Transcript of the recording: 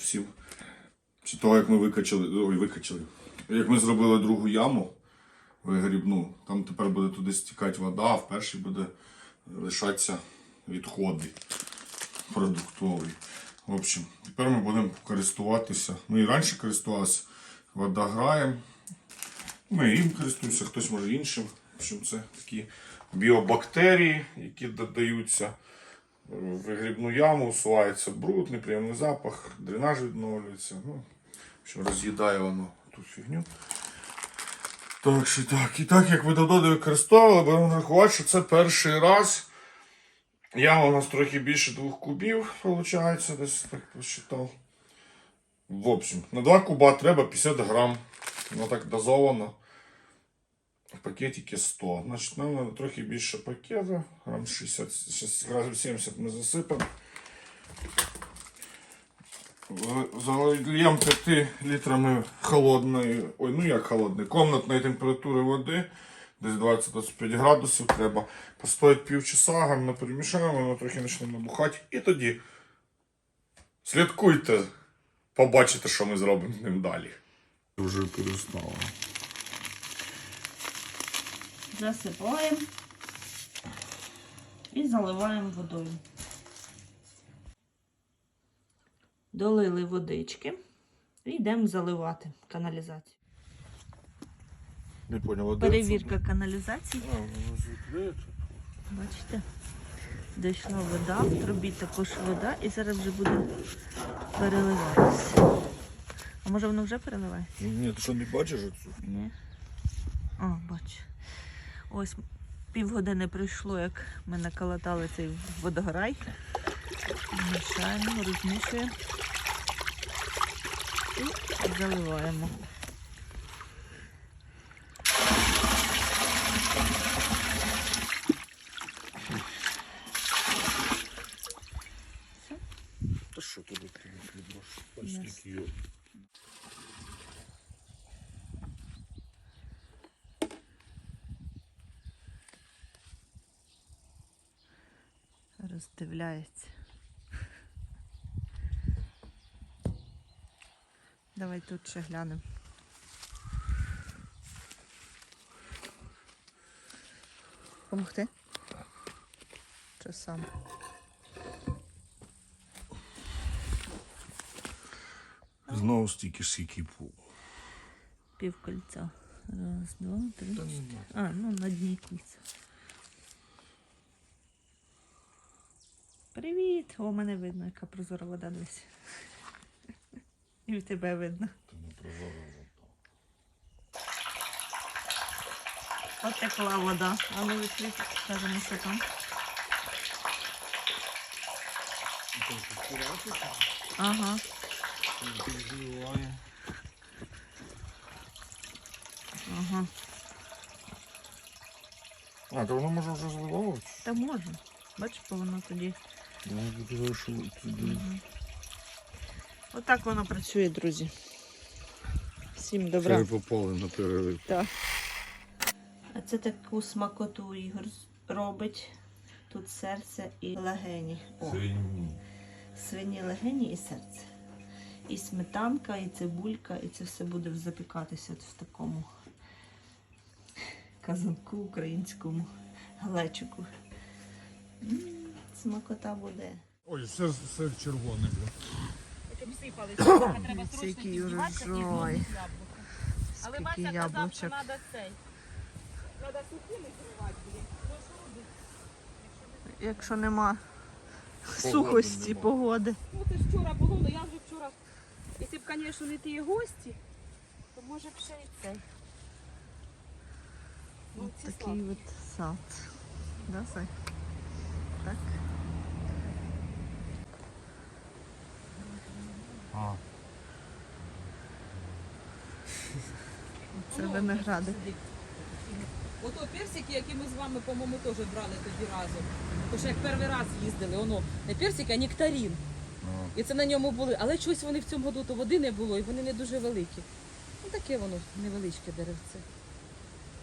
всім. Після того, як ми викачали, ой, викачали, як ми зробили другу яму вигрібну, там тепер буде туди стікати вода, а в першій буде лишатися відходи продуктові. В общем, тепер ми будемо користуватися. Ми і раніше користувалися водограєм. Ми їм користуємося, хтось може іншим. В общем, це такі біобактерії, які додаються вигрібну яму, усувається бруд, неприємний запах, дренаж відновлюється. Ну, общем, роз'їдає воно ту фігню. Так що так. І так як ви давно не використовували, будемо рахувати, що це перший раз. Яма у нас трохи більше двох кубів, виходить, десь так посчитав. В общем, на 2 куба треба 50 грам. Воно так дозовано. В пакетике 100. Значить, нам треба трохи більше пакета. Грам 60, 60 грамів 70 ми засипемо. В- Зальємо 5 літрами холодної, ой, ну як холодної, комнатної температури води. Десь 20-25 градусів треба. Постоять півчаса, гарно перемішаємо, воно трохи почне набухати. І тоді слідкуйте, побачите, що ми зробимо з ним далі. Вже перестало. Засипаємо і заливаємо водою. Долили водички і йдемо заливати каналізацію. Не понял, води Перевірка каналізації. А, воно. Бачите? Дійшла вода, в трубі також вода і зараз вже буде переливатися. А може воно вже переливається? Ні, ти що не бачиш оцю? Ні. О, бачу. Ось півгодини пройшло, як ми наколотали цей водограй. Мішаємо, розмішуємо і заливаємо. Що туди хліб Бачиш, Ясно. скільки його. Роздивляється. Давай тут ще глянемо. Помогти? Чи сам? Знову стільки ж, скільки пул. Пів кольця. Раз, два, три. чотири. А, ну на дні кільця. Привіт! О, мене видно, яка прозора вода десь. І в тебе видно. Потекла вода. А ну відкрити, скажемо, що там. Ага. Ага. А, то воно може вже зливалося? Та можна. Бачиш, воно тоді. Отак воно працює, друзі. Всім добра. попали на перерив. Так. А це таку смакоту Ігор робить. Тут серце і легені. О, свині легені і серце. І сметанка, і цибулька, і це все буде запікатися в такому казанку українському глечику. Смакота буде. Ой, все, все червоне. Це який урожай. Але Скільки Вася казав, що яблучок. треба цей. Треба сухими зривати, блін. Ну що робити? Якщо нема сухості погоди. Ну ти ж вчора було, але я вже вчора. Якщо б, звісно, не ті гості, то може б ще і цей. Ну, Ось ці такий от салат. Да, Сай? Так. А. Це виногради. Ото персики, які ми з вами, по-моєму, теж брали тоді разом. Тож як перший раз їздили, воно не персики, а нектарин. І це на ньому були. Але щось вони в цьому году то води не було, і вони не дуже великі. Ну таке воно невеличке деревце.